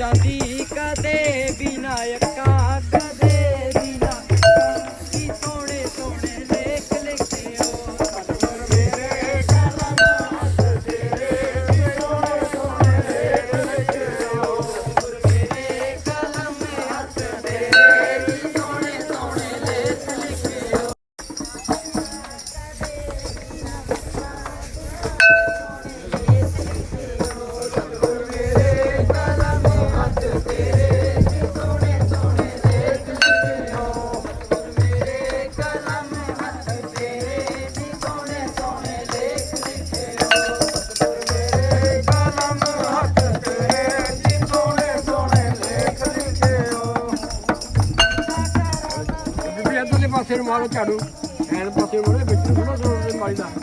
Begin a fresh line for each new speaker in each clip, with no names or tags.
ਜਾਂਦੀ பத்து
மரம் சாடும் பத்து மரம்
வெற்றி மரம் சொல்லுவேன்
மாதிரி தான்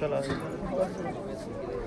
ਹਰ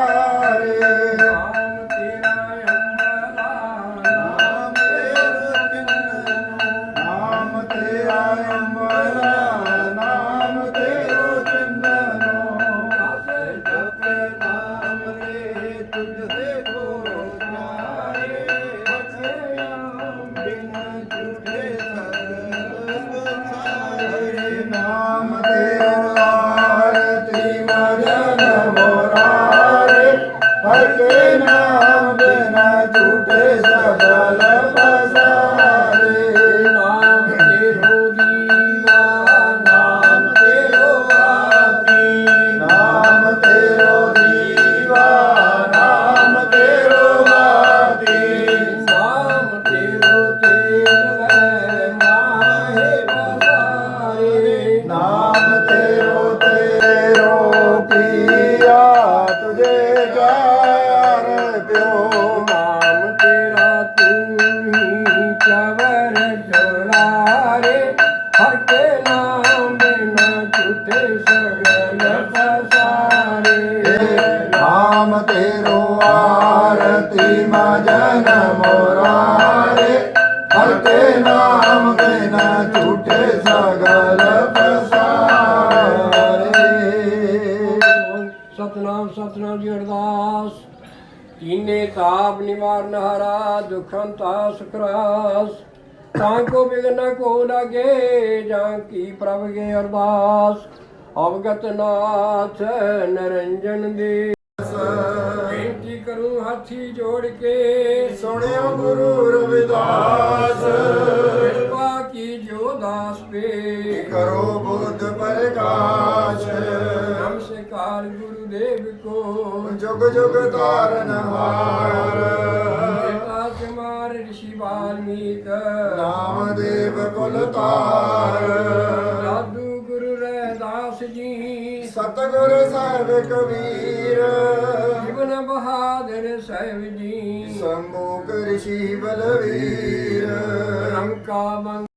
i'm Hare
ਨਾਮ ਤੇਰੋ ਆਰਤੀ ਮਜਨ ਮੋਰਾਰੇ। ਹਰ ਕੇ ਨਾਮ ਬਿਨਾ ਝੂਠੇ ਸਗਲ ਪਸਾਰੇ।
ਸਤਨਾਮ ਸਤਨਾਮ ਜੀ ਅਰਦਾਸ। ਤੀਨੇ ਤਾਪ ਨਿਵਾਰਨ ਹਰਾ ਦੁਖੰ ਤਾਸ ਕਰਾਸ। ਤਾਂ ਕੋ ਬਿਗਨ ਕੋ ਲਾਗੇ, ਜਾਂ ਕੀ ਪ੍ਰਭ ਕੇ ਅਰਦਾਸ। ਅਵਗਤ ਨਾਥ ਨਰੰਜਨ ਦੇ ਬੇਨਤੀ ਕਰੂੰ ਹਾਥੀ ਜੋੜ ਕੇ।
ਸੁਣਿਓ ਗੁਰੂ ਰਵਿਦਾਸ।
ਕਿਰਪਾ ਕੀ ਜੋ ਦਾਸ ਪੇ।
ਕਰੋ ਬੁੱਧ ਪ੍ਰਕਾਸ਼
ਨਮਸਕਾਰ ਗੁਰੂਦੇਵ ਕੋ।
ਜੁਗ ਜੁਗ ਤਾਰਨ ਹਾਰ।
ਬੇਟਾ ਕੁਮਾਰ ઋષਿ ਵਾਲਮੀਕ।
ਨਾਮਦੇਵ ਕੁਲ ਤਾਰ।
ਸਾਧੂ ਗੁਰੂ ਰਹਿਦਾਸ ਜੀ।
ਸਤ ਸਤਿਗੁਰ ਸਾਹਿਬ ਕਬੀਰ ਸੰਮੁਖ ਰਿਸ਼ੀ ਬਲਵੀਰ
ਰੰਕਾ